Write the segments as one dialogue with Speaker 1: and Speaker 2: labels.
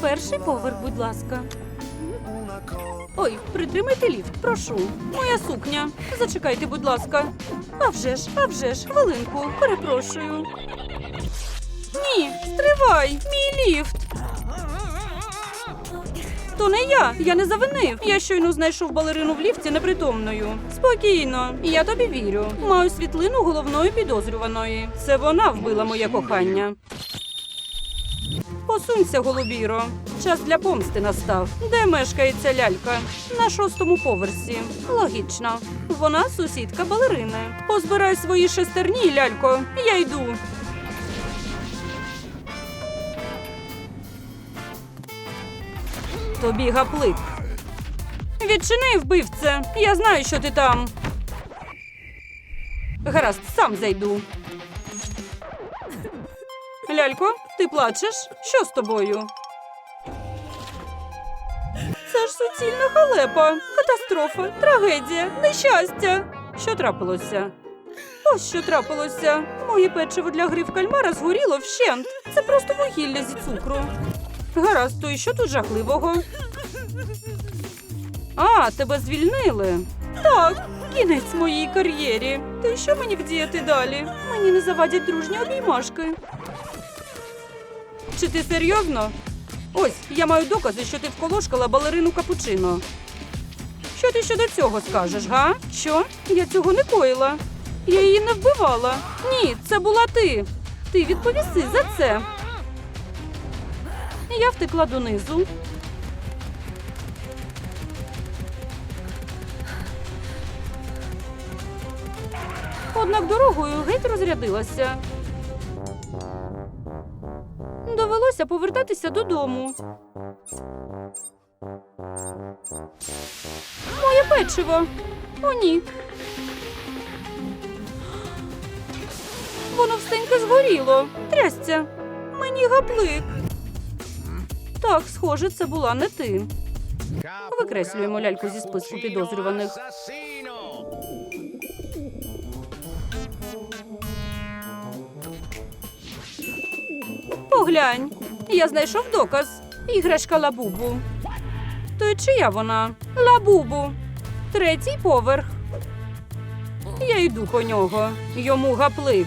Speaker 1: Перший поверх, будь ласка. Ой, притримайте ліфт, прошу. Моя сукня. Зачекайте, будь ласка. А вже ж, а вже ж, хвилинку, перепрошую. Ні, стривай, мій ліфт. То не я, я не завинив. Я щойно знайшов балерину в ліфті непритомною. Спокійно, я тобі вірю. Маю світлину головної підозрюваної. Це вона вбила моє кохання. Посунься, голубіро. Час для помсти настав. Де мешкає ця лялька? На шостому поверсі. Логічно. Вона сусідка балерини. Позбирай свої шестерні, лялько. Я йду. Тобі гаплик. Відчини, вбивце. Я знаю, що ти там. Гаразд, сам зайду. Лялько, ти плачеш? Що з тобою? Це ж суцільна халепа, катастрофа, трагедія, нещастя. Що трапилося? Ось що трапилося. Моє печиво для гри в кальмара згоріло вщент. Це просто вугілля зі цукру. Гаразд, то і що тут жахливого? А, тебе звільнили. Так, кінець моїй кар'єрі. То й що мені вдіяти далі? Мені не завадять дружні обіймашки. Чи ти серйозно? Ось, я маю докази, що ти вколошкала балерину капучино. Що ти щодо цього скажеш, га? Що? Я цього не коїла. Я її не вбивала. Ні, це була ти. Ти відповіси за це. Я втекла донизу. Однак дорогою геть розрядилася. Довелося повертатися додому. Моє печиво. О, ні. Воно встеньке згоріло. Трясця. Мені гаплик. Так, схоже, це була не ти. Викреслюємо ляльку зі списку підозрюваних. Поглянь, я знайшов доказ. Іграшка Лабубу. То чия вона? Лабубу. Третій поверх. Я йду по нього. Йому гаплик.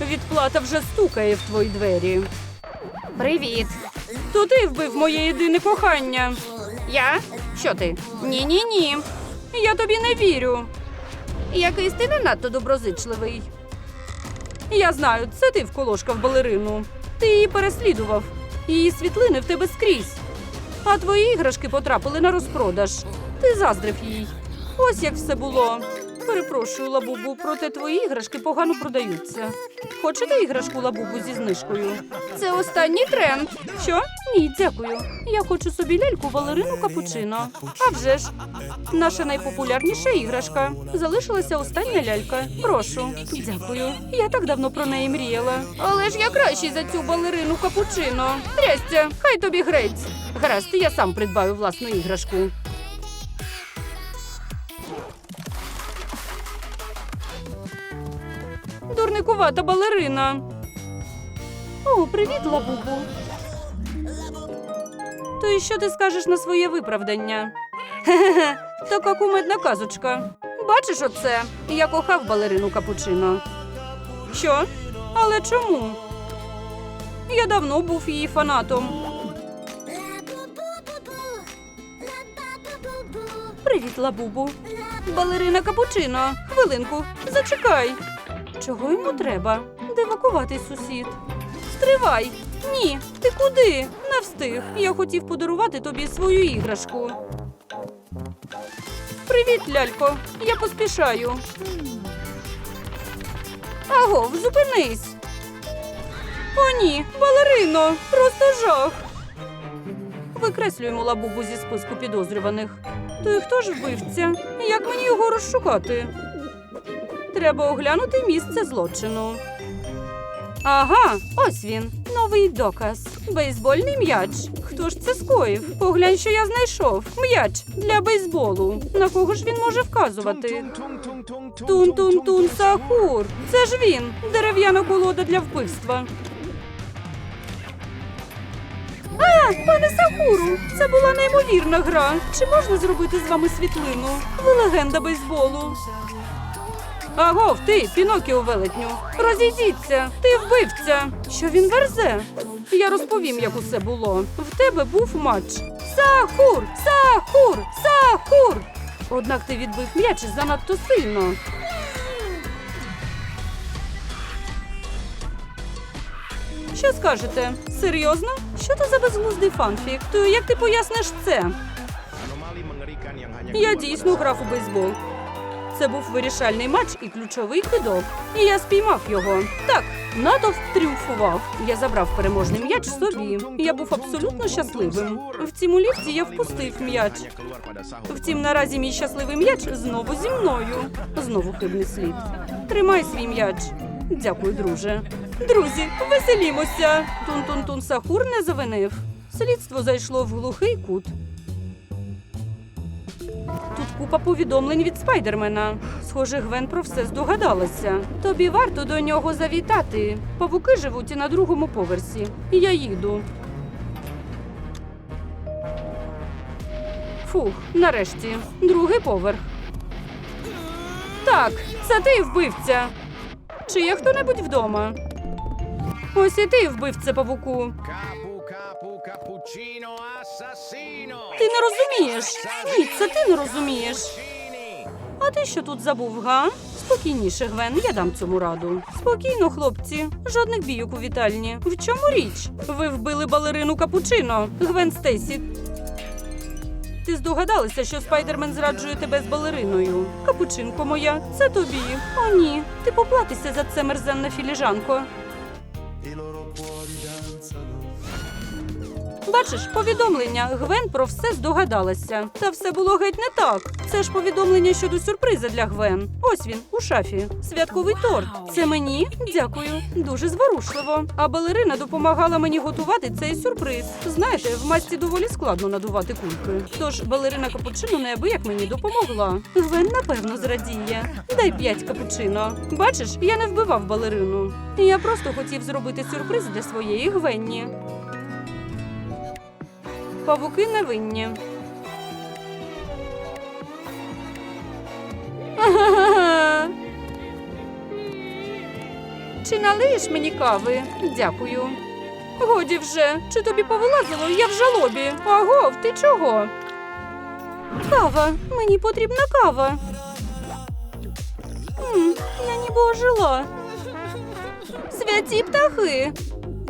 Speaker 1: Відплата вже стукає в твої двері. Привіт. То ти вбив моє єдине кохання. Я? Що ти? Ні, ні, ні. Я тобі не вірю. Якийсь ти не надто доброзичливий. Я знаю, це ти вколошкав балерину. Ти її переслідував. Її світлини в тебе скрізь. А твої іграшки потрапили на розпродаж. Ти заздрив їй. Ось як все було. Перепрошую, лабубу, проте твої іграшки погано продаються. Хочете іграшку лабубу зі знижкою? Це останній тренд. Що? Ні, дякую. Я хочу собі ляльку балерину капучино. А вже ж. Наша найпопулярніша іграшка. Залишилася остання лялька. Прошу. Дякую. Я так давно про неї мріяла. Але ж я кращий за цю балерину капучино. Трястя, хай тобі грець. Гаразд, я сам придбаю власну іграшку. Дурникувата балерина. О, привіт, лабубу. То і що ти скажеш на своє виправдання? Хе-хе, така кумедна казочка. Бачиш оце? Я кохав балерину капучино. Що? Але чому? Я давно був її фанатом. Привіт, лабубу. Балерина капучино. Хвилинку, зачекай. Чого йому треба? Дивакуватий сусід. Стривай! Ні, ти куди? Не встиг. Я хотів подарувати тобі свою іграшку. Привіт, лялько. Я поспішаю. Аго, зупинись. О, ні, балерино, просто жах. Викреслюємо лабубу зі списку підозрюваних. То й хто ж вбивця? Як мені його розшукати? Треба оглянути місце злочину. Ага, ось він. Новий доказ. Бейсбольний м'яч. Хто ж це скоїв? Поглянь, що я знайшов. М'яч для бейсболу. На кого ж він може вказувати? Тун-тун-тун Сахур. Це ж він. Дерев'яна колода для вбивства. А, пане Сахуру, це була неймовірна гра. Чи можна зробити з вами світлину? Ви легенда бейсболу. Агов, ти, Пінокіо велетню. Розійдіться, ти вбивця. Що він верзе? Я розповім, як усе було. В тебе був матч. Сахур! Сахур! Сахур! Однак ти відбив м'яч занадто сильно. Що скажете? Серйозно? Що це за безглуздий фанфік? То як ти поясниш це? Я дійсно грав у бейсбол. Це був вирішальний матч і ключовий кидок. І я спіймав його. Так, натовп тріумфував. Я забрав переможний м'яч собі. Я був абсолютно щасливим. В цьому ліфті я впустив м'яч. Втім, наразі мій щасливий м'яч знову зі мною. Знову хибний слід. Тримай свій м'яч. Дякую, друже. Друзі, веселімося. Тун-тун-тун Сахур не завинив. Слідство зайшло в глухий кут. Тут купа повідомлень від спайдермена. Схоже, Гвен про все здогадалася. Тобі варто до нього завітати. Павуки живуть на другому поверсі. Я їду. Фух, нарешті, другий поверх. Так, це ти вбивця. Чи є хто-небудь вдома? Ось і ти вбивця павуку. Ти не розумієш. Ні, це ти не розумієш. А ти що тут забув, га? Спокійніше, Гвен, я дам цьому раду. Спокійно, хлопці. Жодних бійок у вітальні. В чому річ? Ви вбили балерину капучино, Гвен Стейсі. Ти здогадалася, що спайдермен зраджує тебе з балериною. Капучинко моя, це тобі. О, ні. Ти поплатися за це мерзенна філіжанко. Бачиш, повідомлення Гвен про все здогадалася. Та все було геть не так. Це ж повідомлення щодо сюрприза для Гвен. Ось він у шафі. Святковий торт. Це мені? Дякую. Дуже зворушливо. А балерина допомагала мені готувати цей сюрприз. Знаєте, в масці доволі складно надувати кульки. Тож балерина капучино неабияк мені допомогла. Гвен напевно зрадіє. Дай п'ять капучино. Бачиш, я не вбивав балерину. Я просто хотів зробити сюрприз для своєї Гвенні. Павуки невинні. Чи налиєш мені кави? Дякую. Годі вже. Чи тобі повилазило? Я в жалобі. Агов, ти чого? Кава. Мені потрібна кава. М, я ніби ожила. Святі птахи.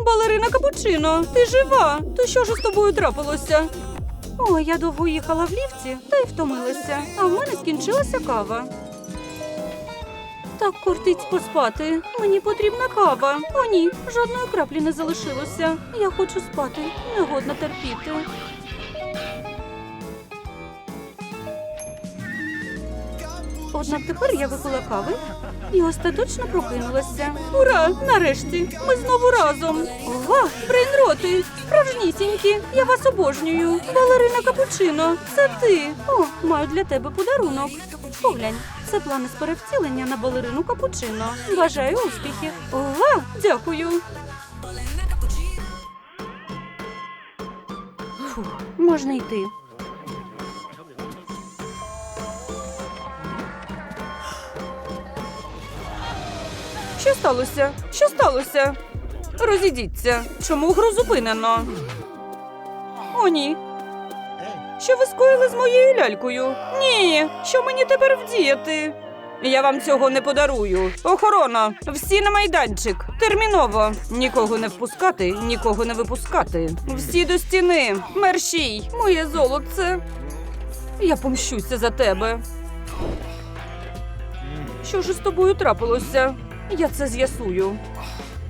Speaker 1: Балерина Капучино, ти жива. То що ж з тобою трапилося? О, я довго їхала в ліфті та й втомилася, а в мене скінчилася кава. Так кортить поспати. Мені потрібна кава. О, ні, жодної краплі не залишилося. Я хочу спати, не годна терпіти. Однак тепер я випила кави і остаточно прокинулася. Ура! Нарешті! Ми знову разом. Ова, брейнроти! Справжнісінькі! Я вас обожнюю! Балерина Капучино! Це ти! О, маю для тебе подарунок. Поглянь, це плани з перевтілення на балерину Капучино. Бажаю успіхів! Ова, дякую! Фух, можна йти. Сталося? Що сталося? Розійдіться. Чому гру зупинено? О, ні. Що ви скоїли з моєю лялькою? Ні. Що мені тепер вдіяти? Я вам цього не подарую. Охорона, всі на майданчик. Терміново. Нікого не впускати, нікого не випускати. Всі до стіни. Мерщій, моє золоце. Я помщуся за тебе. Що ж із тобою трапилося? Я це з'ясую.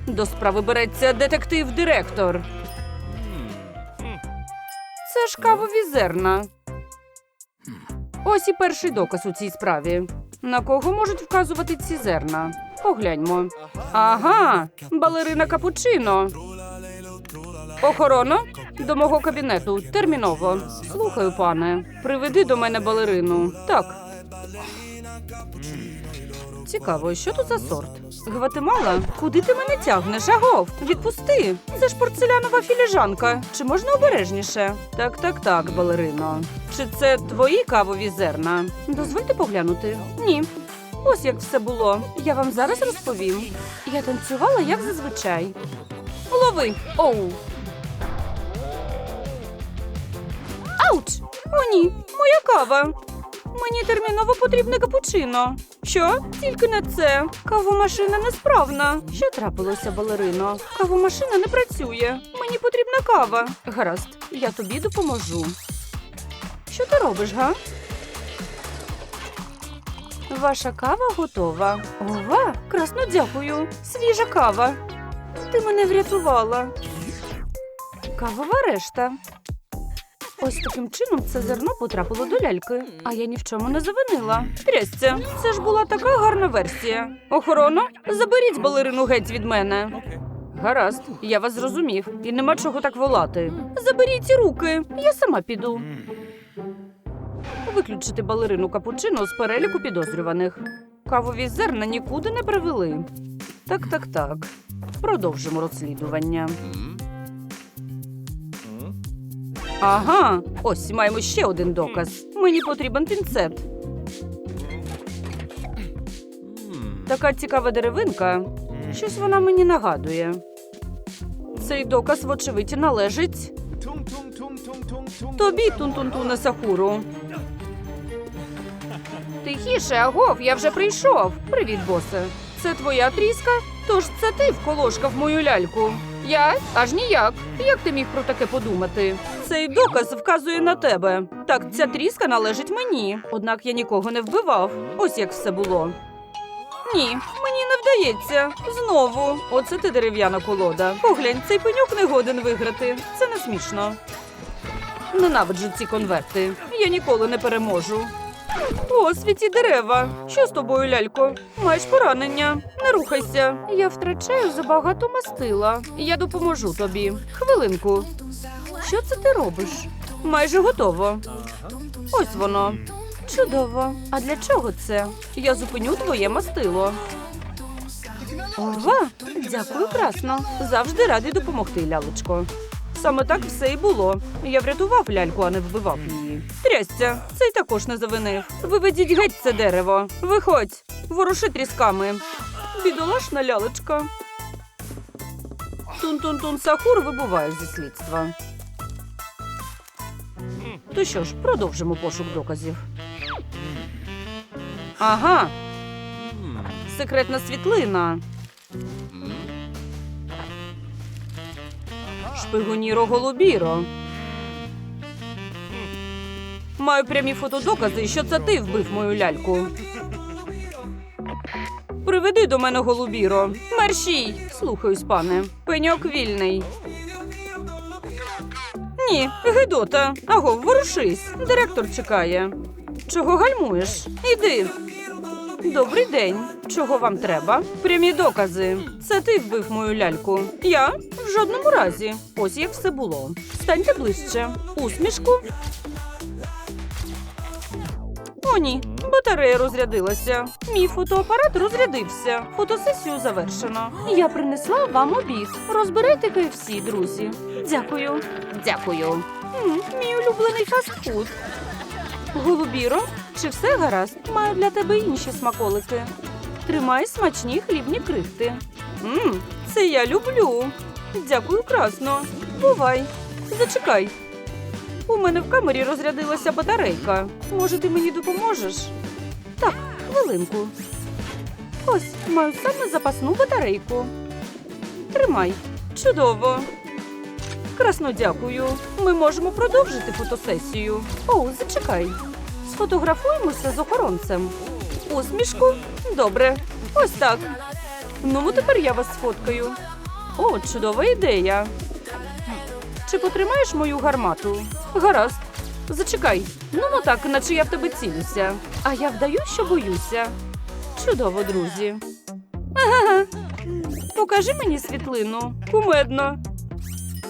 Speaker 1: До справи береться детектив-директор. Це ж кавові зерна. Ось і перший доказ у цій справі. На кого можуть вказувати ці зерна? Погляньмо. Ага, балерина капучино. Охорона, До мого кабінету. Терміново. Слухаю, пане. Приведи до мене балерину. Так. Цікаво, що тут за сорт? Гватемала? Куди ти мене тягнеш? Агов, відпусти. Це ж порцелянова філіжанка. Чи можна обережніше? Так, так, так, балерино. Чи це твої кавові зерна? Дозвольте поглянути. Ні. Ось як все було. Я вам зараз розповім. Я танцювала як зазвичай. Лови! Оу! Ауч! О, ні, моя кава. Мені терміново потрібне капучино. Що? Тільки не це. Кавомашина несправна. Що трапилося, балерино? Кавомашина не працює. Мені потрібна кава. Гаразд, я тобі допоможу. Що ти робиш, га? Ваша кава готова. Ова, красно дякую. Свіжа кава. Ти мене врятувала. Кавова решта. Ось таким чином це зерно потрапило до ляльки, а я ні в чому не завинила. Трясця, це ж була така гарна версія. Охорона, заберіть балерину геть від мене. Гаразд, я вас зрозумів, і нема чого так волати. Заберіть руки, я сама піду. Виключити балерину капучино з переліку підозрюваних. Кавові зерна нікуди не привели. Так, так, так. Продовжимо розслідування. Ага, ось маємо ще один доказ. Мені потрібен пінцет. Така цікава деревинка. Щось вона мені нагадує. Цей доказ, вочевидь, належить тобі, Тун-Тун-Туне Сахуру. Тихіше, агов, я вже прийшов. Привіт, босе. Це твоя тріска? Тож це ти вколошкав мою ляльку. Я? Аж ніяк. Як ти міг про таке подумати? Цей доказ вказує на тебе. Так, ця тріска належить мені. Однак я нікого не вбивав. Ось як все було. Ні, мені не вдається. Знову. Оце ти дерев'яна колода. Поглянь, цей пеньок не годен виграти. Це не смішно. Ненавиджу ці конверти. Я ніколи не переможу. О, світі дерева. Що з тобою, лялько? Маєш поранення. Не рухайся. Я втрачаю забагато мастила. Я допоможу тобі. Хвилинку. Що це ти робиш? Майже готово. Ось воно. Чудово. А для чого це? Я зупиню твоє мастило. Ова, дякую, красно. Завжди радий допомогти, лялечко. Саме так все і було. Я врятував ляльку, а не вбивав її. Трясця, цей також не завинив. Виведіть геть це дерево. Виходь, воруши трісками. Бідолашна лялечка. Тун-тун-тун Сахур вибуває зі слідства. То що ж, продовжимо пошук доказів. Ага. Секретна світлина. Шпигуніро голубіро. Маю прямі фотодокази, що це ти вбив мою ляльку. Приведи до мене голубіро. Мерщій. Слухаюсь, пане. Пеньок вільний. Ні, Гедота. Аго, ворушись. Директор чекає. Чого гальмуєш? Іди. Добрий день. Чого вам треба? Прямі докази. Це ти вбив мою ляльку. Я? В жодному разі. Ось як все було. Станьте ближче. Усмішку. О, ні. Батарея розрядилася. Мій фотоапарат розрядився. Фотосесію завершено. Я принесла вам обід. Розбирайте KFC, друзі. Дякую. Дякую. М, мій улюблений фастфуд. Голубіро, чи все гаразд? Маю для тебе інші смаколики. Тримай смачні хлібні крихти. Мм, це я люблю. Дякую, красно. Бувай. Зачекай. У мене в камері розрядилася батарейка. Може, ти мені допоможеш? Так, хвилинку. Ось, маю саме запасну батарейку. Тримай. Чудово. Красно дякую. Ми можемо продовжити фотосесію. Оу, зачекай. Сфотографуємося з охоронцем. Усмішку? Добре. Ось так. Ну, тепер я вас сфоткаю. О, чудова ідея. Чи потримаєш мою гармату? Гаразд. Зачекай. Ну, ну так, наче я в тебе цілюся. А я вдаю, що боюся. Чудово, друзі. Ага. Покажи мені світлину. Кумедно.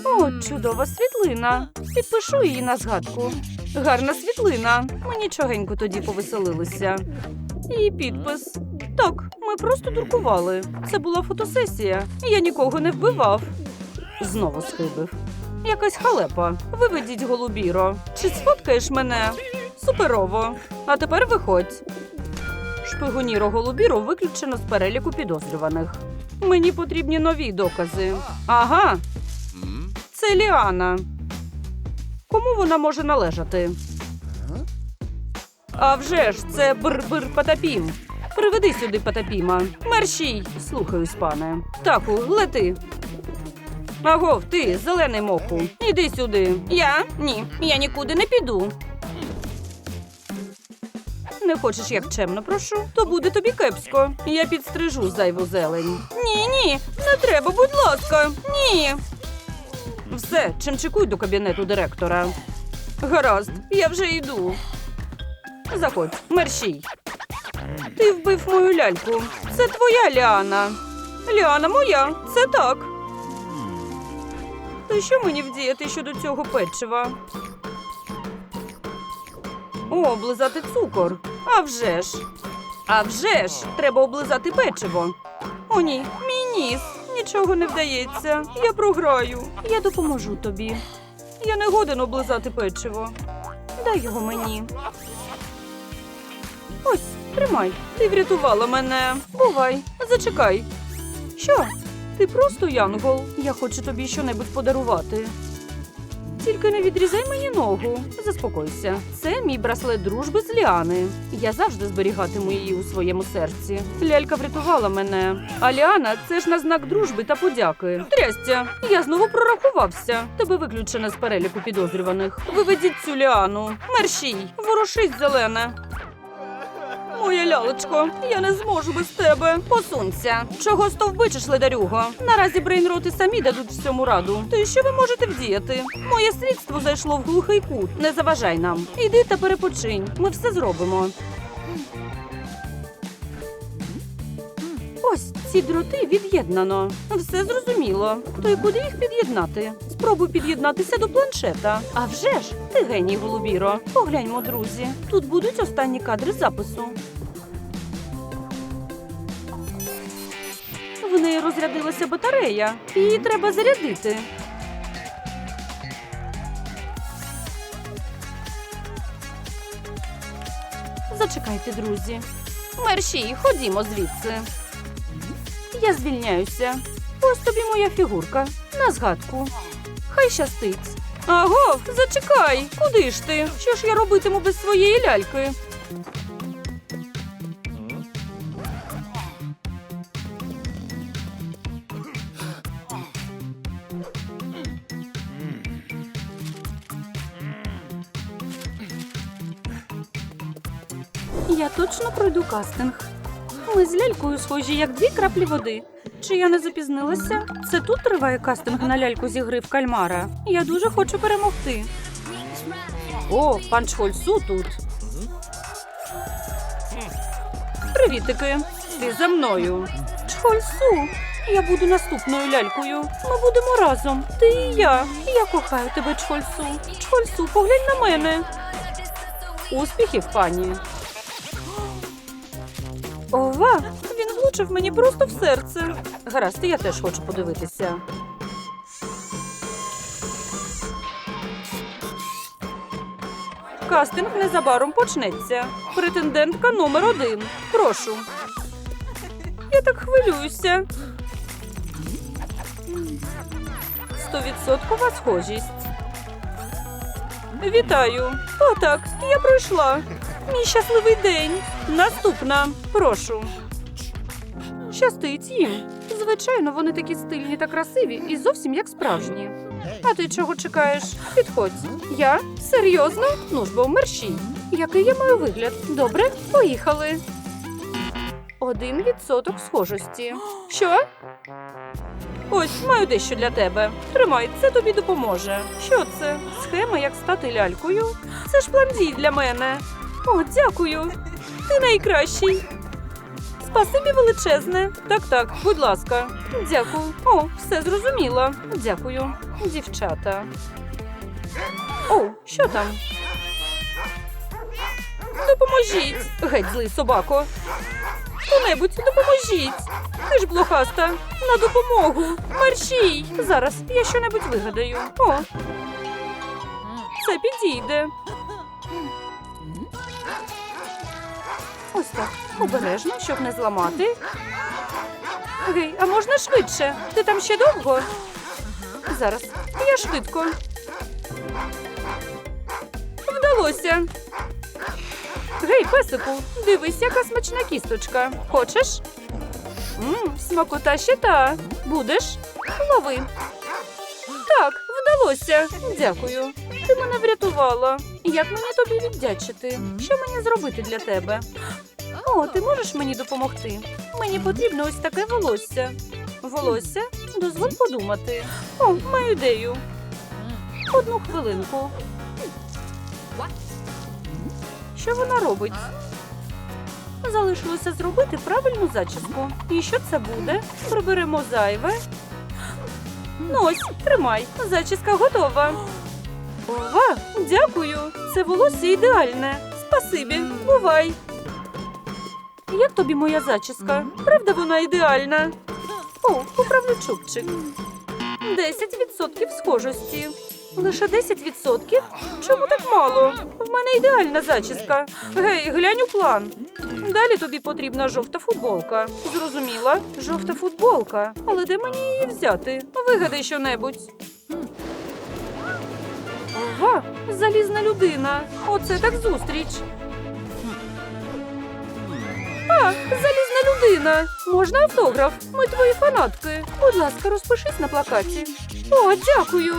Speaker 1: О, чудова світлина. Підпишу її на згадку. Гарна світлина. Ми нічогенько тоді повеселилися. І підпис. Так, ми просто друкували. Це була фотосесія. Я нікого не вбивав. Знову схибив. Якась халепа. Виведіть голубіро. Чи сфоткаєш мене? Суперово. А тепер виходь. Шпигуніро голубіро виключено з переліку підозрюваних. Мені потрібні нові докази. Ага, це Ліана. Кому вона може належати? А вже ж, це бр-бр Патапім. Приведи сюди Патапіма. Мерщій, слухаюсь, пане. Таку, лети. Агов, ти, зелений моху. Іди сюди. Я? Ні, я нікуди не піду. Не хочеш як чемно, прошу, то буде тобі кепсько. Я підстрижу зайву зелень. Ні, ні, не треба, будь ласка, ні. Все, чимчикуй до кабінету директора. Гаразд, я вже йду. Заходь, мерщій. Ти вбив мою ляльку. Це твоя Ліана. Ліана моя, це так. То що мені вдіяти щодо цього печива? О, облизати цукор. А вже ж. А вже ж, треба облизати печиво. О, ні, мій ніс. Нічого не вдається. Я програю. Я допоможу тобі. Я не годен облизати печиво. Дай його мені. Ось, тримай. Ти врятувала мене. Бувай, зачекай. Що? Ти просто янгол. Я хочу тобі щонебудь подарувати. Тільки не відрізай мені ногу. Заспокойся. Це мій браслет дружби з Ліани. Я завжди зберігатиму її у своєму серці. Лялька врятувала мене. А Ліана це ж на знак дружби та подяки. Трястя, я знову прорахувався. Тебе виключено з переліку підозрюваних. Виведіть цю Ліану. Мерщій, ворушись, зелене. Моя лялечко, я не зможу без тебе. Посунься. Чого стовбичиш, ледарюго? Наразі брейнроти самі дадуть всьому раду. Й що ви можете вдіяти? Моє слідство зайшло в глухий кут. Не заважай нам. Іди та перепочинь. Ми все зробимо. Ось ці дроти від'єднано. Все зрозуміло. То й куди їх під'єднати? Спробуй під'єднатися до планшета. А вже ж, ти геній, голубіро. Погляньмо, друзі. Тут будуть останні кадри запису. В неї розрядилася батарея. Її треба зарядити. Зачекайте, друзі. Мерші, ходімо звідси. Я звільняюся. Ось тобі моя фігурка. На згадку. Хай щастить. Аго, зачекай. Куди ж ти? Що ж я робитиму без своєї ляльки? Я точно пройду кастинг. Ми з лялькою схожі, як дві краплі води. Чи я не запізнилася? Це тут триває кастинг на ляльку зі гри в кальмара. Я дуже хочу перемогти. О, пан Чхольсу тут. Привітики. Ти за мною. Чхольсу. Я буду наступною лялькою. Ми будемо разом. Ти і я. Я кохаю тебе, Чхольсу. Чхольсу, поглянь на мене. Успіхів, пані. Ова, він влучив мені просто в серце. Гаразд, я теж хочу подивитися. Кастинг незабаром почнеться. Претендентка номер один. Прошу. Я так хвилююся. Стовідсоткова схожість. Вітаю. Отак, я пройшла. Мій щасливий день. Наступна. Прошу. Щастить їм. Звичайно, вони такі стильні та красиві і зовсім як справжні. А ти чого чекаєш? Підходь. Я? Серйозно? Ну ж бо мерщій. Який я маю вигляд? Добре, поїхали. Один відсоток схожості. Що? Ось маю дещо для тебе. Тримай, це тобі допоможе. Що це? Схема, як стати лялькою? Це ж план дій для мене. О, дякую. Ти найкращий. Спасибі величезне. Так, так, будь ласка. Дякую. О, все зрозуміло. Дякую. дівчата. О, що там? Допоможіть! Геть злий собако. Хто-небудь, допоможіть! Ти ж блохаста! На допомогу! Мерщій! Зараз я що-небудь вигадаю. О! Це підійде. Ось так. Обережно, щоб не зламати. Гей, а можна швидше? Ти там ще довго? Зараз. Я швидко. Вдалося. Гей, песику, дивись, яка смачна кісточка. Хочеш? Мм, смакота ще та. Будеш? Лови. Так, вдалося. Дякую. Ти мене врятувала. Як мені тобі віддячити? Що мені зробити для тебе? О, ти можеш мені допомогти? Мені потрібно ось таке волосся. Волосся? Дозволь подумати. О, маю ідею. Одну хвилинку. Що вона робить? Залишилося зробити правильну зачіску. І що це буде? Приберемо зайве. Ну ось, тримай, зачіска готова. Ова, дякую. Це волосся ідеальне. Спасибі, бувай. Як тобі моя зачіска? Правда, вона ідеальна? О, поправлю чубчик. 10% схожості. Лише 10%? Чому так мало? В мене ідеальна зачіска. Гей, глянь у план. Далі тобі потрібна жовта футболка. Зрозуміла? Жовта футболка. Але де мені її взяти? Вигадай щонебудь. Ова, залізна людина. Оце так зустріч. А, залізна людина. Можна автограф? Ми твої фанатки. Будь ласка, розпишись на плакаті. О, дякую.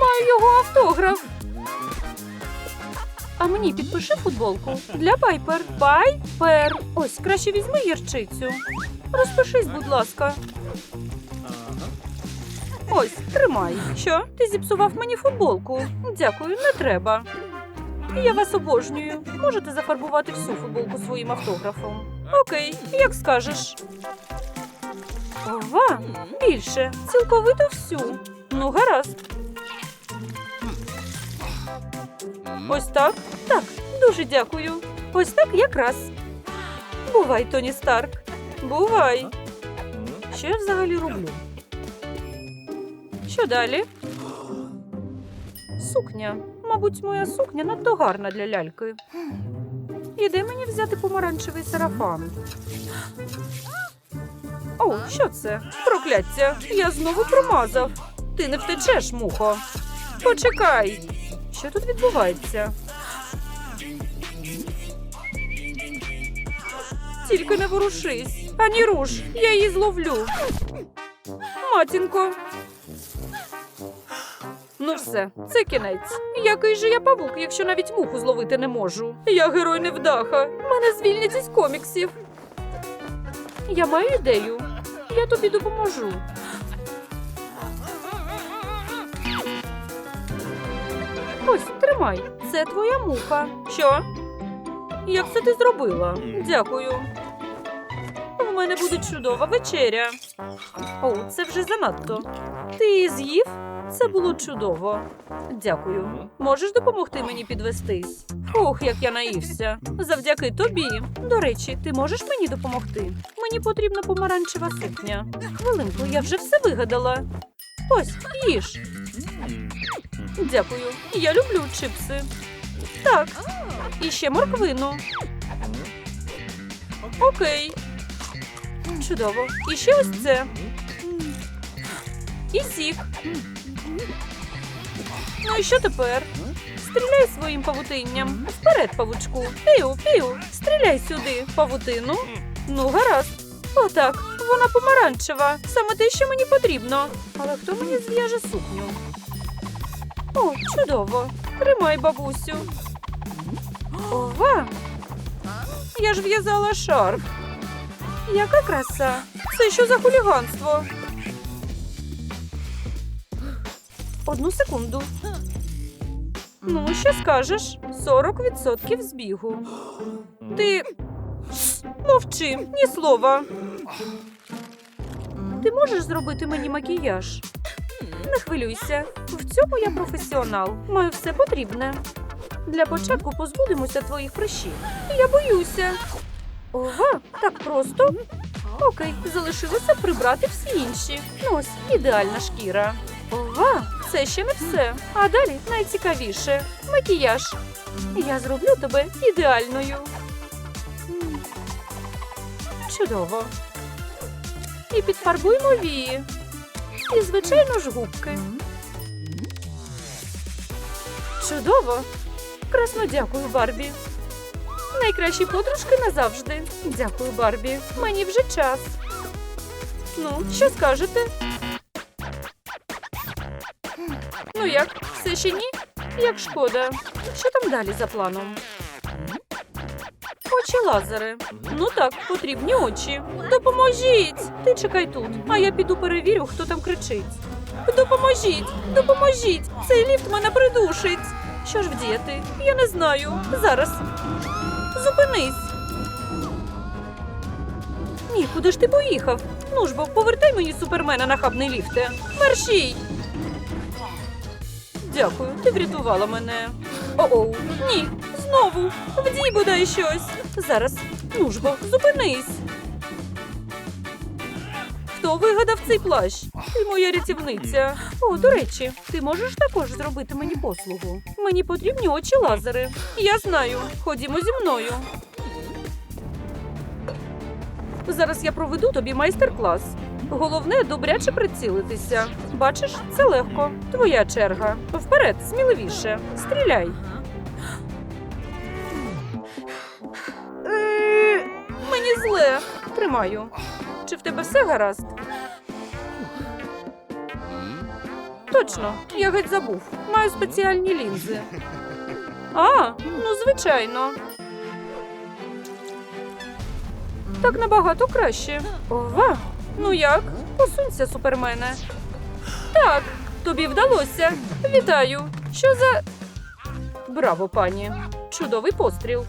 Speaker 1: Маю його автограф. А мені підпиши футболку для Пайпер. Пайпер. Ось краще візьми гірчицю. Розпишись, будь ласка. Ось, тримай. Що? Ти зіпсував мені футболку. Дякую, не треба. Я вас обожнюю. Можете зафарбувати всю футболку своїм автографом. Окей, як скажеш. Ова, більше, цілковито всю. Ну, гаразд. Ось так? Так, дуже дякую. Ось так якраз. Бувай, Тоні Старк. Бувай. Що я взагалі роблю? Що далі? Сукня. Мабуть, моя сукня надто гарна для ляльки. І де мені взяти помаранчевий сарафан? О, що це? Прокляття! Я знову промазав. Ти не втечеш, мухо. Почекай. Що тут відбувається? Тільки не ворушись. Ані руш, я її зловлю. Матінко. Ну все, це кінець. Який же я павук, якщо навіть муху зловити не можу. Я герой невдаха. Мене звільнять із коміксів. Я маю ідею. Я тобі допоможу. Ось, тримай. Це твоя муха. Що? Як це ти зробила? Дякую. У мене буде чудова вечеря. О, це вже занадто. Ти її з'їв? Це було чудово. Дякую. Можеш допомогти мені підвестись? Ох, як я наївся. Завдяки тобі. До речі, ти можеш мені допомогти? Мені потрібна помаранчева сукня. Хвилинку, я вже все вигадала. Ось, їж. Дякую. Я люблю чипси. Так. І ще морквину. Окей. Чудово. І ще ось це. І сік. Ну і що тепер? Стріляй своїм павутинням. Вперед, павучку. Піу, піу. Стріляй сюди, павутину. Ну, гаразд. Отак, вона помаранчева. Саме те, що мені потрібно. Але хто мені зв'яже сукню? О, чудово. Тримай, бабусю. Ова! Я ж в'язала шарф. Яка краса! Це що за хуліганство? Одну секунду. Ну, що скажеш? 40% збігу. Ти мовчи, ні слова. Ти можеш зробити мені макіяж? Не хвилюйся. В цьому я професіонал. Маю все потрібне. Для початку позбудемося твоїх прищів. Я боюся. Ова, так просто. Окей, залишилося прибрати всі інші. Ну ось ідеальна шкіра. Ова, це ще не все. А далі найцікавіше макіяж. Я зроблю тебе ідеальною. Чудово. І підфарбуємо вії. І, звичайно ж, губки. Чудово. Красно дякую, Барбі. Найкращі подружки назавжди. Дякую, Барбі. Мені вже час. Ну, що скажете? Ну як, все ще ні? Як шкода. Що там далі за планом? Очі лазери. Ну так, потрібні очі. Допоможіть! Ти чекай тут, а я піду перевірю, хто там кричить. Допоможіть! Допоможіть! Цей ліфт мене придушить. Що ж вдіяти? Я не знаю. Зараз. Зупинись. Ні, куди ж ти поїхав? Ну ж бо повертай мені супермена нахабний ліфте. Мерщій! Дякую, ти врятувала мене. О-оу, ні, знову. Вдій бодай щось. Зараз, ну ж бо, зупинись. Хто вигадав цей плащ? Ти моя рятівниця. О, до речі, ти можеш також зробити мені послугу. Мені потрібні очі лазери. Я знаю. Ходімо зі мною. Зараз я проведу тобі майстер-клас. Головне добряче прицілитися. Бачиш, це легко. Твоя черга. Вперед, сміливіше. Стріляй. Е, Мені зле. Тримаю. Чи в тебе все гаразд? Точно, я геть забув. Маю спеціальні лінзи. А, ну звичайно. Так набагато краще. Ова. Ну як? Посунься, супермене. Так, тобі вдалося. Вітаю. Що за. Браво, пані. Чудовий постріл.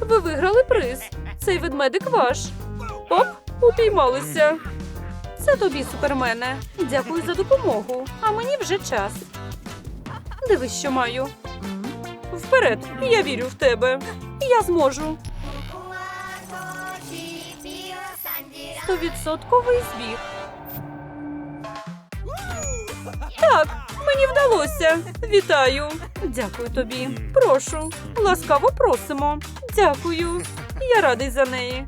Speaker 1: Ви виграли приз. Цей ведмедик ваш. Оп, упіймалися. Це тобі, супермене. Дякую за допомогу. А мені вже час. Дивись, що маю. Вперед, я вірю в тебе. Я зможу. Стовідсотковий збіг. Так, мені вдалося. Вітаю. Дякую тобі. Прошу. Ласкаво просимо. Дякую. Я радий за неї.